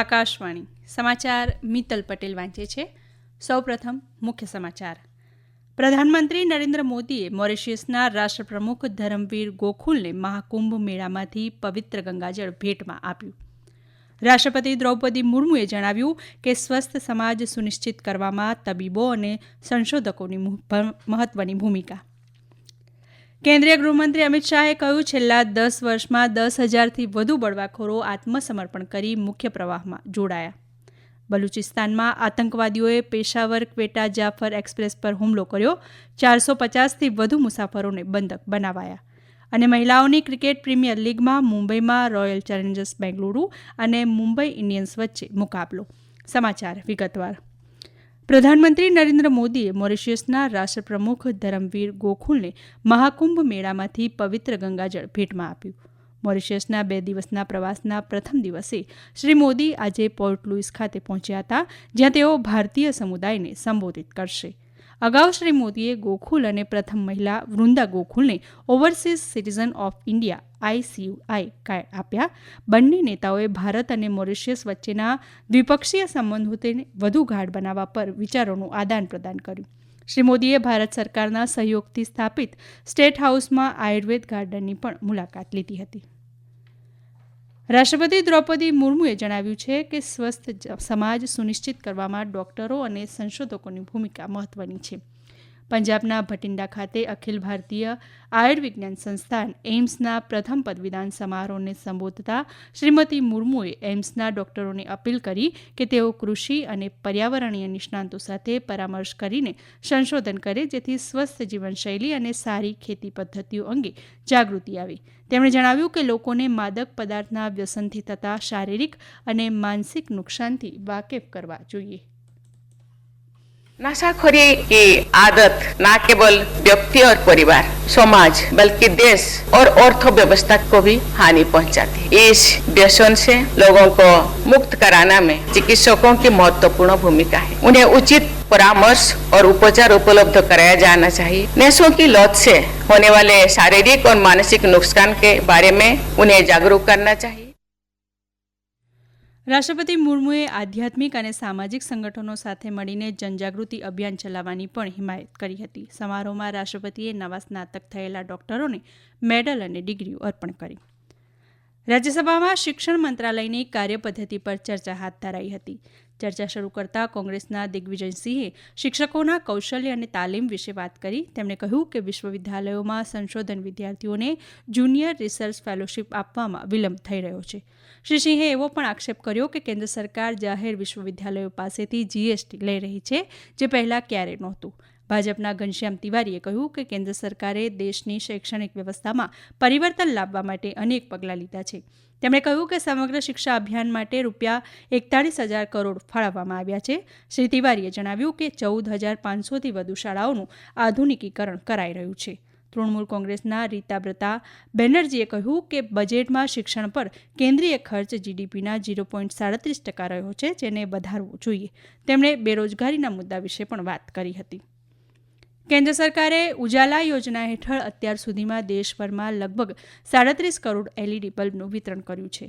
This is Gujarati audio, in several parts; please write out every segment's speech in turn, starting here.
આકાશવાણી સમાચાર મિત્તલ પટેલ વાંચે છે. સૌપ્રથમ મુખ્ય સમાચાર. પ્રધાનમંત્રી નરેન્દ્ર મોદીએ મોરિશિયસના રાષ્ટ્રપ્રમુખ ધરમવીર ગોખુલને મહાકુંભ મેળામાંથી પવિત્ર ગંગાજળ ભેટમાં આપ્યું. રાષ્ટ્રપતિ દ્રૌપદી મુર્મુએ જણાવ્યું કે સ્વસ્થ સમાજ સુનિશ્ચિત કરવામાં તબીબો અને સંશોધકોની મહત્વની ભૂમિકા. કેન્દ્રીય ગૃહમંત્રી અમિત શાહે કહ્યું, છેલ્લા દસ વર્ષમાં દસ હજારથી વધુ બળવાખોરો આત્મસમર્પણ કરી મુખ્ય પ્રવાહમાં જોડાયા. બલુચિસ્તાનમાં આતંકવાદીઓએ પેશાવર ક્વેટા જાફર એક્સપ્રેસ પર હુમલો કર્યો, ચારસો પચાસથી વધુ મુસાફરોને બંધક બનાવાયા. અને મહિલાઓની ક્રિકેટ પ્રીમિયર લીગમાં મુંબઈમાં રોયલ ચેલેન્જર્સ બેંગલુરુ અને મુંબઈ ઇન્ડિયન્સ વચ્ચે મુકાબલો. સમાચાર વિગતવાર. પ્રધાનમંત્રી નરેન્દ્ર મોદીએ મોરિશિયસના રાષ્ટ્રપ્રમુખ ધરમવીર ગોખુલને મહાકુંભ મેળામાંથી પવિત્ર ગંગાજળ ભેટમાં આપ્યું. મોરિશિયસના બે દિવસના પ્રવાસના પ્રથમ દિવસે શ્રી મોદી આજે પોર્ટ લુઇસ ખાતે પહોંચ્યા હતા, જ્યાં તેઓ ભારતીય સમુદાયને સંબોધિત કરશે. અગાઉ શ્રી મોદીએ ગોકુલ અને પ્રથમ મહિલા વૃંદા ગોકુલને ઓવરસીઝ સિટીઝન ઓફ ઇન્ડિયા આઈસીયુઆઈ કાર્ડ આપ્યા. બંને નેતાઓએ ભારત અને મોરિશિયસ વચ્ચેના દ્વિપક્ષીય સંબંધોને વધુ ગાઢ બનાવવા પર વિચારોનું આદાન પ્રદાન કર્યું. શ્રી મોદીએ ભારત સરકારના સહયોગથી સ્થાપિત સ્ટેટ હાઉસમાં આયુર્વેદ ગાર્ડનની પણ મુલાકાત લીધી હતી. રાષ્ટ્રપતિ દ્રૌપદી મુર્મુએ જણાવ્યું છે કે સ્વસ્થ સમાજ સુનિશ્ચિત કરવામાં ડોક્ટરો અને સંશોધકોની ભૂમિકા મહત્વની છે. પંજાબના ભટિંડા ખાતે અખિલ ભારતીય આયુર્વિજ્ઞાન સંસ્થાન એઇમ્સના પ્રથમ પદવીદાન સમારોહને સંબોધતા શ્રીમતી મુર્મુએ એઇમ્સના ડોક્ટરોને અપીલ કરી કે તેઓ કૃષિ અને પર્યાવરણીય નિષ્ણાંતો સાથે પરામર્શ કરીને સંશોધન કરે જેથી સ્વસ્થ જીવનશૈલી અને સારી ખેતી પદ્ધતિઓ અંગે જાગૃતિ આવી. તેમણે જણાવ્યું કે લોકોને માદક પદાર્થના વ્યસનથી થતા શારીરિક અને માનસિક નુકસાનથી વાકેફ કરવા જોઈએ. नशाखोरी की आदत न केवल व्यक्ति और परिवार, समाज, बल्कि देश और अर्थव्यवस्था को भी हानि पहुंचाती है। इस व्यसन से लोगों को मुक्त कराना में चिकित्सकों की महत्वपूर्ण भूमिका है। उन्हें उचित परामर्श और उपचार उपलब्ध कराया जाना चाहिए। नशों की लत से होने वाले शारीरिक और मानसिक नुकसान के बारे में उन्हें जागरूक करना चाहिए। રાષ્ટ્રપતિ મુર્મુએ આધ્યાત્મિક અને સામાજિક સંગઠનો સાથે મળીને જનજાગૃતિ અભિયાન ચલાવવાની પણ હિમાયત કરી હતી. સમારોહમાં રાષ્ટ્રપતિએ નવા સ્નાતક થયેલા ડોક્ટરોને મેડલ અને ડિગ્રીઓ અર્પણ કરી. રાજ્યસભામાં શિક્ષણ મંત્રાલયની કાર્યપદ્ધતિ પર ચર્ચા હાથ ધરાઈ હતી. ચર્ચા શરૂ કરતા કોંગ્રેસના દિગ્વિજયસિંહે શિક્ષકોના કૌશલ્ય અને તાલીમ વિશે વાત કરી. તેમણે કહ્યું કે વિશ્વવિદ્યાલયોમાં સંશોધન વિદ્યાર્થીઓને જુનિયર રિસર્ચ ફેલોશીપ આપવામાં વિલંબ થઈ રહ્યો છે. શ્રી સિંહે એવો પણ આક્ષેપ કર્યો કે કેન્દ્ર સરકાર જાહેર વિશ્વવિદ્યાલયો પાસેથી જીએસટી લઈ રહી છે, જે પહેલાં ક્યારેય નહોતું. ભાજપના ઘનશ્યામ તિવારીએ કહ્યું કે કેન્દ્ર સરકારે દેશની શૈક્ષણિક વ્યવસ્થામાં પરિવર્તન લાવવા માટે અનેક પગલાં લીધા છે. તેમણે કહ્યું કે સમગ્ર શિક્ષા અભિયાન માટે રૂપિયા એકતાળીસ હજાર કરોડ ફાળવવામાં આવ્યા છે. શ્રી તિવારીએ જણાવ્યું કે ચૌદ હજાર પાંચસોથી વધુ શાળાઓનું આધુનિકીકરણ કરાઈ રહ્યું છે. તૃણમૂલ કોંગ્રેસના રીતાબ્રતા બેનર્જીએ કહ્યું કે બજેટમાં શિક્ષણ પર કેન્દ્રીય ખર્ચ જીડીપીના ઝીરો પોઈન્ટ સાડત્રીસ ટકા રહ્યો છે, જેને વધારવો જોઈએ. તેમણે બેરોજગારીના મુદ્દા વિશે પણ વાત કરી હતી. કેન્દ્ર સરકારે ઉજાલા યોજના હેઠળ અત્યાર સુધીમાં દેશભરમાં લગભગ સાડત્રીસ કરોડ એલઈડી બલ્બનું વિતરણ કર્યું છે.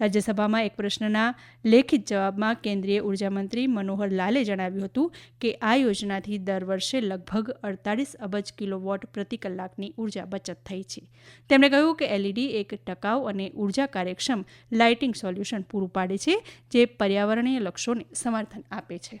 રાજ્યસભામાં એક પ્રશ્નના લેખિત જવાબમાં કેન્દ્રીય ઉર્જામંત્રી મનોહર લાલે જણાવ્યું હતું કે આ યોજનાથી દર વર્ષે લગભગ અડતાલીસ અબજ કિલોવોટ પ્રતિ કલાકની ઊર્જા બચત થઈ છે. તેમણે કહ્યું કે એલઈડી એક ટકાઉ અને ઊર્જા કાર્યક્ષમ લાઇટિંગ સોલ્યુશન પૂરું પાડે છે, જે પર્યાવરણીય લક્ષ્યોને સમર્થન આપે છે.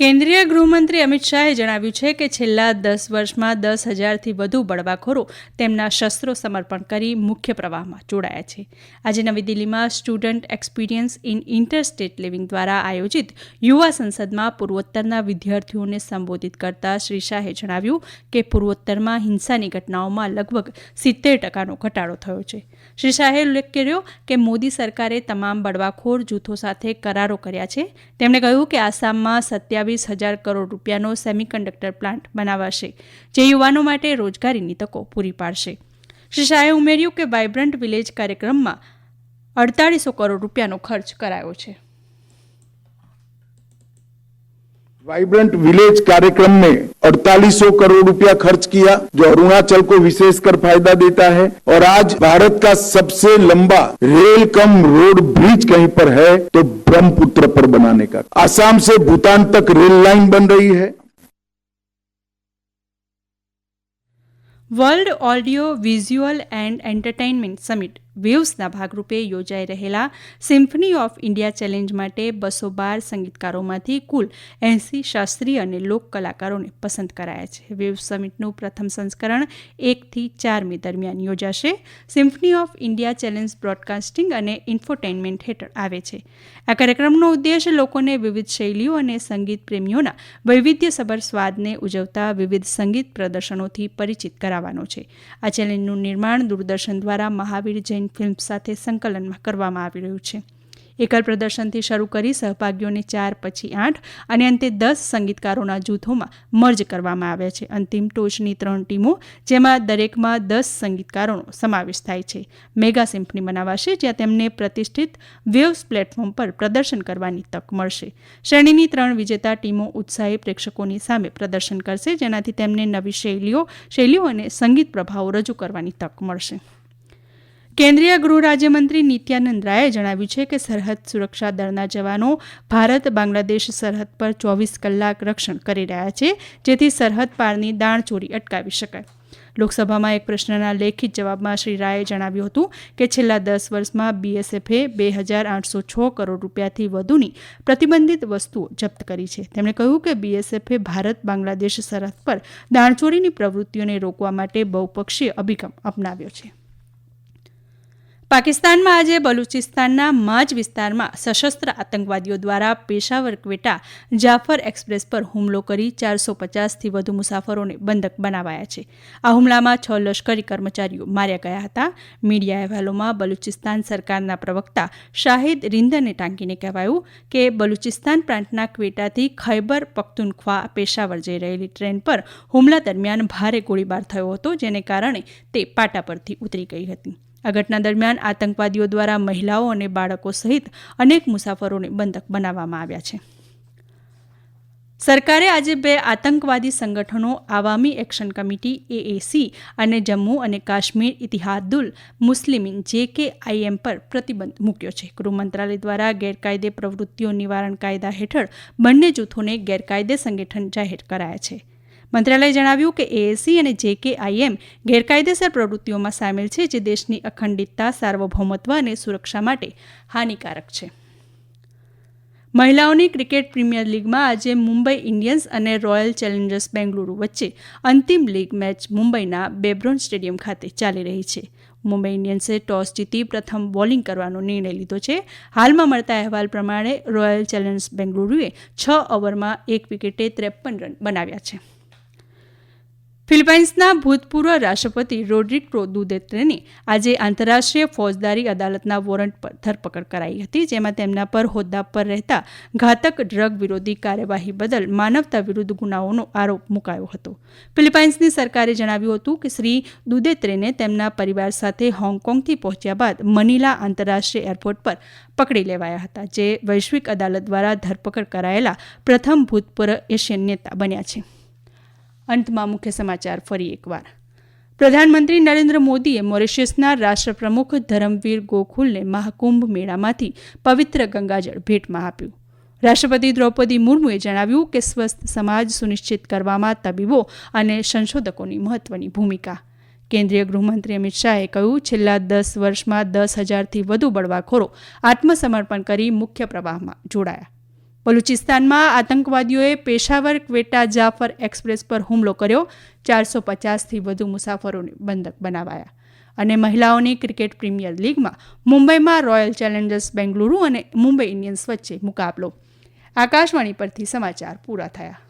કેન્દ્રીય ગૃહમંત્રી અમિત શાહે જણાવ્યું છે કે છેલ્લા દસ વર્ષમાં દસ હજારથી વધુ બળવાખોરો તેમના શસ્ત્રો સમર્પણ કરી મુખ્ય પ્રવાહમાં જોડાયા છે. આજે નવી દિલ્હીમાં student experience in inter state living દ્વારા આયોજિત યુવા સંસદમાં પૂર્વોત્તરના વિદ્યાર્થીઓને સંબોધિત કરતા શ્રી શાહે જણાવ્યું કે પૂર્વોત્તરમાં હિંસાની ઘટનાઓમાં લગભગ સિત્તેર ટકાનો ઘટાડો થયો છે. શ્રી શાહે ઉલ્લેખ કર્યો કે મોદી સરકારે તમામ બળવાખોર જૂથો સાથે કરારો કર્યા છે. તેમણે કહ્યું કે આસામમાં સત્યાવીસ સત્યાવીસ હજાર કરોડ રૂપિયાનો સેમિકન્ડક્ટર પ્લાન્ટ બનાવાશે, જે યુવાનો માટે રોજગારીની તકો પૂરી પાડશે. શ્રી શાહે ઉમેર્યું કે વાઇબ્રન્ટ વિલેજ કાર્યક્રમમાં અડતાળીસો કરોડ રૂપિયાનો ખર્ચ કરાયો છે. वाइब्रेंट विलेज कार्यक्रम में अड़तालीसो करोड़ रुपया खर्च किया, जो अरुणाचल को विशेष कर फ़ायदा देता है। और आज भारत का सबसे लंबा रेल कम रोड ब्रिज कहीं पर है तो ब्रह्मपुत्र पर बनाने का। आसाम से भूटान तक रेल लाइन बन रही है। World audio visual and entertainment summit વેવ્સના ભાગરૂપે યોજાઈ રહેલા સિમ્ફની ઓફ ઇન્ડિયા ચેલેન્જ માટે બસો બાર સંગીતકારોમાંથી કુલ એંસી શાસ્ત્રીય અને લોક કલાકારોને પસંદ કરાયા છે. વેવ્સ સમિટનું પ્રથમ સંસ્કરણ એકથી ચાર મે દરમિયાન યોજાશે. Symphony of India challenge broadcasting અને ઇન્ફોટેનમેન્ટ હેઠળ આવે છે. આ કાર્યક્રમનો ઉદ્દેશ લોકોને વિવિધ શૈલીઓ અને સંગીત પ્રેમીઓના વૈવિધ્યસભર સ્વાદને ઉજવતા વિવિધ સંગીત પ્રદર્શનોથી પરિચિત કરાવવાનો છે. આ ચેલેન્જનું નિર્માણ દૂરદર્શન દ્વારા મહાવીર જૈન ફિલ્મ્સ સાથે સંકલનમાં કરવામાં આવી રહ્યું છે. એકલ પ્રદર્શનથી શરૂ કરી સહભાગીઓને ચાર પછી આઠ અને અંતે દસ સંગીતકારોના જૂથોમાં મર્જ કરવામાં આવ્યા છે. અંતિમ ટોચની ત્રણ ટીમો, જેમાં દરેકમાં દસ સંગીતકારોનો સમાવેશ થાય છે. મેગા સિમ્ફની બનાવાશે જ્યાં તેમને પ્રતિષ્ઠિત વેવ્સ પ્લેટફોર્મ પર પ્રદર્શન કરવાની તક મળશે. શ્રેણીની ત્રણ વિજેતા ટીમો ઉત્સાહી પ્રેક્ષકોની સામે પ્રદર્શન કરશે, જેનાથી તેમને નવી શૈલીઓ શૈલીઓ અને સંગીત પ્રભાવો રજૂ કરવાની તક મળશે. કેન્દ્રીય ગૃહ રાજ્યમંત્રી નિત્યાનંદ રાયે જણાવ્યું છે કે સરહદ સુરક્ષા દળના જવાનો ભારત બાંગ્લાદેશ સરહદ પર ચોવીસ કલાક રક્ષણ કરી રહ્યા છે, જેથી સરહદ પારની દાણચોરી અટકાવી શકાય. લોકસભામાં એક પ્રશ્નના લેખિત જવાબમાં શ્રી રાયે જણાવ્યું હતું કે છેલ્લા દસ વર્ષમાં બીએસએફે બે હજાર આઠસો છ કરોડ રૂપિયાથી વધુની પ્રતિબંધિત વસ્તુઓ જપ્ત કરી છે. તેમણે કહ્યું કે બીએસએફે ભારત બાંગ્લાદેશ સરહદ પર દાણચોરીની પ્રવૃત્તિઓને રોકવા માટે બહુપક્ષીય અભિગમ અપનાવ્યો છે. પાકિસ્તાનમાં આજે બલુચિસ્તાનના માજ વિસ્તારમાં સશસ્ત્ર આતંકવાદીઓ દ્વારા પેશાવર ક્વેટા જાફર એક્સપ્રેસ પર હુમલો કરી ચારસો પચાસથી વધુ મુસાફરોને બંધક બનાવાયા છે. આ હુમલામાં છ લશ્કરી કર્મચારીઓ માર્યા ગયા હતા. મીડિયા અહેવાલોમાં બલુચિસ્તાન સરકારના પ્રવક્તા શાહિદ રિંદને ટાંકીને કહેવાયું કે બલુચિસ્તાન પ્રાંતના ક્વેટાથી ખૈબર પખ્તુનખ્વા પેશાવર જઈ રહેલી ટ્રેન પર હુમલા દરમિયાન ભારે ગોળીબાર થયો હતો, જેને કારણે તે પાટા પરથી ઉતરી ગઈ હતી. આ ઘટના દરમિયાન આતંકવાદીઓ દ્વારા મહિલાઓ અને બાળકો સહિત અનેક મુસાફરોને બંધક બનાવવામાં આવ્યા છે. સરકારે આજે બે આતંકવાદી સંગઠનો, આવામી એક્શન કમિટી, એએસી અને જમ્મુ અને કાશ્મીર ઇતિહાદુલ મુસ્લિમીન આઈએમ પર પ્રતિબંધ મૂક્યો છે. ગૃહ મંત્રાલય દ્વારા ગેરકાયદે પ્રવૃત્તિઓ નિવારણ કાયદા હેઠળ બંને જૂથોને ગેરકાયદે સંગઠન જાહેર કરાયા છે. મંત્રાલયે જણાવ્યું કે એએસી અને જેકેઆઈએમ ગેરકાયદેસર પ્રવૃત્તિઓમાં સામેલ છે, જે દેશની અખંડિતતા, સાર્વભૌમત્વ અને સુરક્ષા માટે હાનિકારક છે. મહિલાઓની ક્રિકેટ પ્રીમિયર લીગમાં આજે મુંબઈ ઇન્ડિયન્સ અને રોયલ ચેલેન્જર્સ બેંગલુરુ વચ્ચે અંતિમ લીગ મેચ મુંબઈના બેબ્રોન સ્ટેડિયમ ખાતે ચાલી રહી છે. મુંબઈ ઇન્ડિયન્સે ટોસ જીતી પ્રથમ બોલિંગ કરવાનો નિર્ણય લીધો છે. હાલમાં મળતા અહેવાલ પ્રમાણે રોયલ ચેલેન્જર્સ બેંગલુરુએ છ ઓવરમાં એક વિકેટે ત્રેપન રન બનાવ્યા છે. ફિલિપાઇન્સના ભૂતપૂર્વ રાષ્ટ્રપતિ રોડ્રિકો દુદેત્રેની આજે આંતરરાષ્ટ્રીય ફોજદારી અદાલતના વોરંટ પર ધરપકડ કરાઈ હતી, જેમાં તેમના પર હોદ્દા પર રહેતા ઘાતક ડ્રગ વિરોધી કાર્યવાહી બદલ માનવતા વિરુદ્ધ ગુનાઓનો આરોપ મુકાયો હતો. ફિલિપાઇન્સની સરકારે જણાવ્યું હતું કે શ્રી દુદેત્રેને તેમના પરિવાર સાથે હોંગકોંગથી પહોંચ્યા બાદ મનીલા આંતરરાષ્ટ્રીય એરપોર્ટ પર પકડી લેવાયા હતા, જે વૈશ્વિક અદાલત દ્વારા ધરપકડ કરાયેલા પ્રથમ ભૂતપૂર્વ એશિયન નેતા બન્યા છે. અંતમાં મુખ્ય સમાચાર ફરી એકવાર. પ્રધાનમંત્રી નરેન્દ્ર મોદીએ મોરિશિયસના રાષ્ટ્રપ્રમુખ ધરમવીર ગોખુલને મહાકુંભ મેળામાંથી પવિત્ર ગંગાજળ ભેટમાં આપ્યું. રાષ્ટ્રપતિ દ્રૌપદી મુર્મુએ જણાવ્યું કે સ્વસ્થ સમાજ સુનિશ્ચિત કરવામાં તબીબો અને સંશોધકોની મહત્વની ભૂમિકા. કેન્દ્રીય ગૃહમંત્રી અમિત શાહે કહ્યું, છેલ્લા દસ વર્ષમાં દસ હજારથી વધુ બળવાખોરો આત્મસમર્પણ કરી મુખ્ય પ્રવાહમાં જોડાયા. બલુચિસ્તાનમાં આતંકવાદીઓએ પેશાવર ક્વેટા જાફર એક્સપ્રેસ પર હુમલો કર્યો, ચારસો પચાસથી વધુ મુસાફરોને બંધક બનાવાયા. અને મહિલાઓની ક્રિકેટ પ્રીમિયર લીગમાં મુંબઈમાં રોયલ ચેલેન્જર્સ બેંગલુરુ અને મુંબઈ ઇન્ડિયન્સ વચ્ચે મુકાબલો. આકાશવાણી પરથી સમાચાર પૂરા થયા.